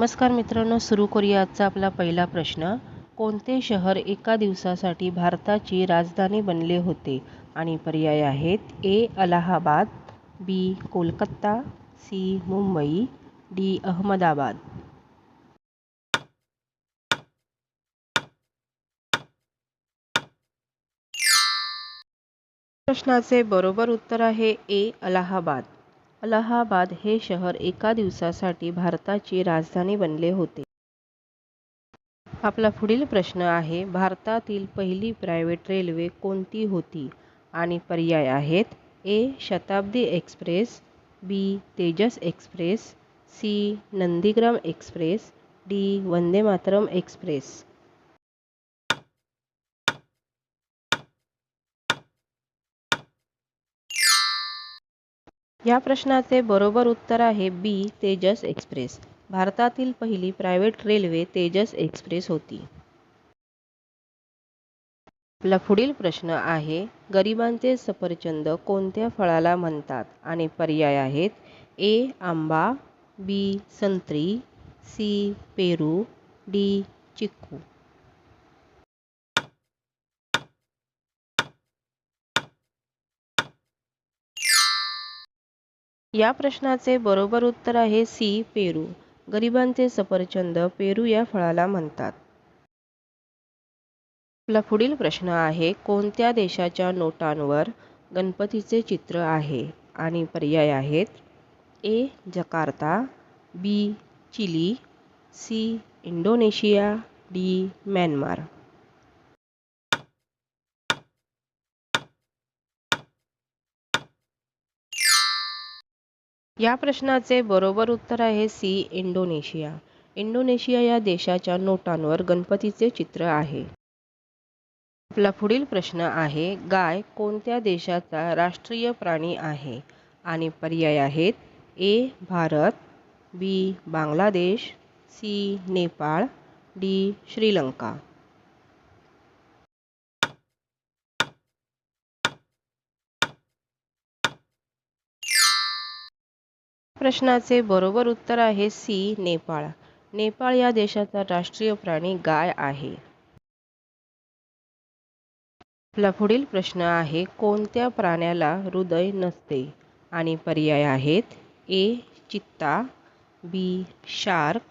नमस्कार मित्रांनो सुरू करूया आजचा आपला पहिला प्रश्न. कोणते शहर एका दिवसासाठी भारताची राजधानी बनले होते? आणि पर्याय आहेत A Allahabad B Kolkata C Mumbai D Ahmedabad. प्रश्नाचे बरोबर उत्तर आहे ए अलाहाबाद. अलाहाबाद हे शहर एका दिवसासाठी भारताची राजधानी बनले होते. आपला पुढील प्रश्न आहे भारतातील पहिली प्रायव्हेट रेल्वे कोणती होती? आणि पर्याय आहेत A Shatabdi express B Tejas express C Nandigram express D Vande Mataram express. या प्रश्नाचे बरोबर उत्तर आहे बी तेजस एक्सप्रेस. भारतातील पहिली प्रायव्हेट रेल्वे तेजस एक्सप्रेस होती. आपला पुढील प्रश्न आहे गरिबांचे सफरचंद कोणत्या फळाला म्हणतात आणि पर्याय आहेत? ए आंबा बी संत्री सी पेरू डी चिक्कू. या प्रश्नाचे बरोबर उत्तर आहे सी पेरू. गरिबांचे सफरचंद पेरू या फळाला म्हणतात. आपला पुढील प्रश्न आहे कोणत्या देशाच्या नोटांवर गणपतीचे चित्र आहे आणि पर्याय आहेत? A Jakarta B Chile C Indonesia D Myanmar. या प्रश्नाचे बरोबर उत्तर आहे सी इंडोनेशिया. इंडोनेशिया या देशाच्या नोटांवर गणपतीचे चित्र आहे. आपला पुढील प्रश्न आहे गाय कोणत्या देशाचा राष्ट्रीय प्राणी आहे? आणि पर्याय आहेत A Bharat B Bangladesh C Nepal D Sri Lanka. प्रश्नाचे बरोबर उत्तर आहे सी नेपाळ. नेपाळ या देशाचा राष्ट्रीय प्राणी गाय आहे. आपला पुढील प्रश्न आहे कोणत्या प्राण्याला हृदय नसते? आणि पर्याय आहेत ए चित्ता B shark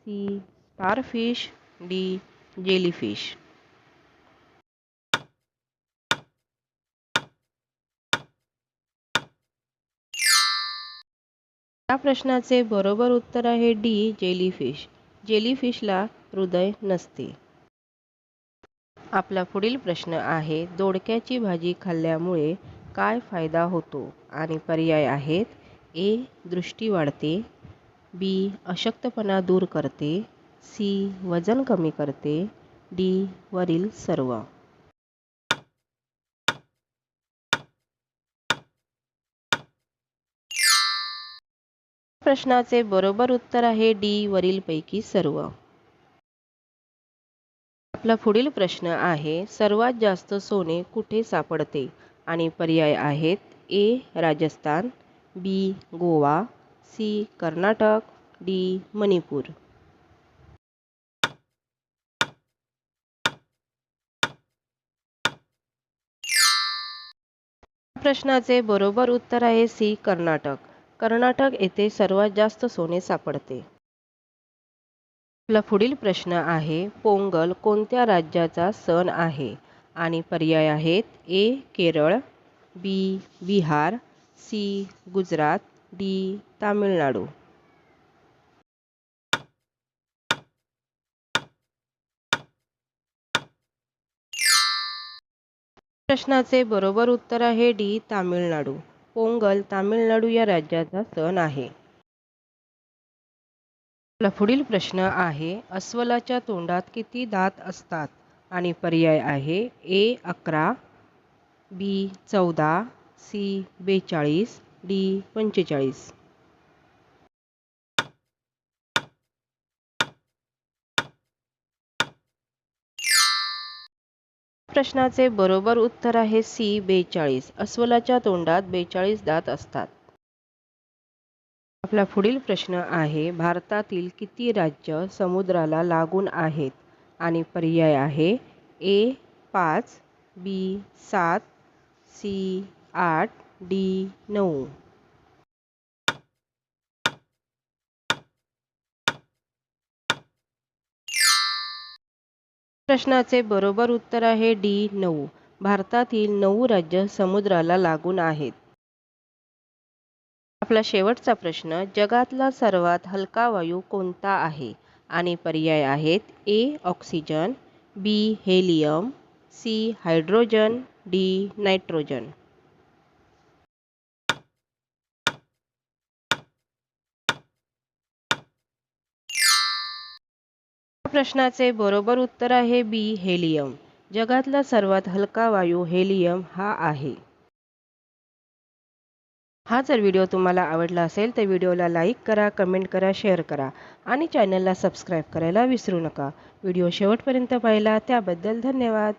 C starfish D jellyfish. या प्रश्नाचे बरोबर उत्तर आहे डी जेलीफिश जेलीफिशला हृदय नसते. आपला पुढील प्रश्न आहे दोडक्याची भाजी खाल्ल्यामुळे काय फायदा होतो आणि पर्याय आहेत? ए दृष्टी वाढते. बी अशक्तपणा दूर करते. सी वजन कमी करते. डी वरील सर्व. प्रश्नाचे बरोबर उत्तर आहे डी वरीलपैकी सर्व. आपला पुढील प्रश्न आहे सर्वात जास्त सोने कुठे सापडते? आणि पर्याय आहेत A Rajasthan B Goa C Karnataka D Manipur. प्रश्नाचे बरोबर उत्तर आहे सी कर्नाटक. कर्नाटक येथे सर्वात जास्त सोने सापडते. आपला पुढील प्रश्न आहे पोंगल कोणत्या राज्याचा सण आहे? आणि पर्याय आहेत A Kerala B Bihar C Gujarat D Tamil Nadu. प्रश्नाचे बरोबर उत्तर आहे डी तामिळनाडू. पोंगल तामिळनाडू या राज्याचा सण आहे. पुढील प्रश्न आहे अस्वलाच्या तोंडात किती दात असतात? आणि पर्याय आहे ए अकरा बी चौदा सी बेचाळीस डी पंचेचाळीस. प्रश्नाचे बरोबर उत्तर आहे सी बेचाळीस. अस्वलाच्या तोंडात बेचाळीस दात असतात. आपला पुढील प्रश्न आहे भारतातील किती राज्य समुद्राला लागून आहेत? आणि पर्याय आहे ए पाच बी सात सी आठ डी नऊ. प्रश्नाचे बरोबर उत्तर आहे डी नऊ. भारतातील नऊ राज्य समुद्राला लागून आहेत. आपला शेवटचा प्रश्न जगातला सर्वात हलका वायू कोणता आहे? आणि पर्याय आहेत A oxygen B helium C hydrogen D nitrogen या प्रश्नाचे बरोबर उत्तर आहे बी हेलियम जगातला सर्वात हलका वायू हेलियम हा आहे. हा जर व्हिडिओ तुम्हाला आवडला असेल तर व्हिडिओला लाईक करा कमेंट करा शेअर करा आणि चॅनलला सबस्क्राईब करायला विसरू नका. व्हिडिओ शेवटपर्यंत पाहिला त्याबद्दल धन्यवाद.